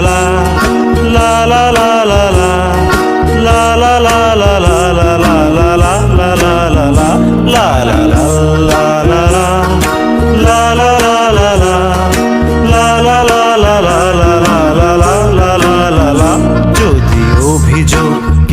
লা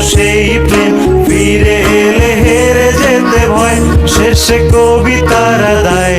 সেই প্রেম। ফিরে এলে হেরে যেতে ভয়। শেষে কবিতারা দায়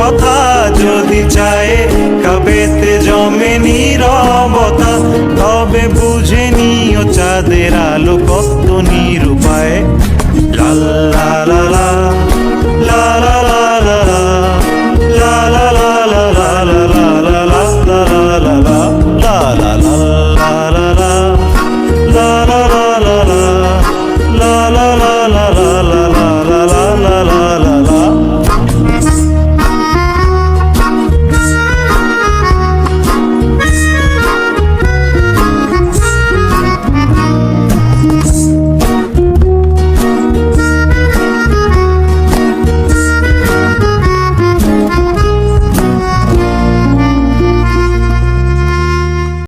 কথা যদি চায় কবেতে জমে নীরবতা তবে বুঝে নিও চাঁদের আলো কথা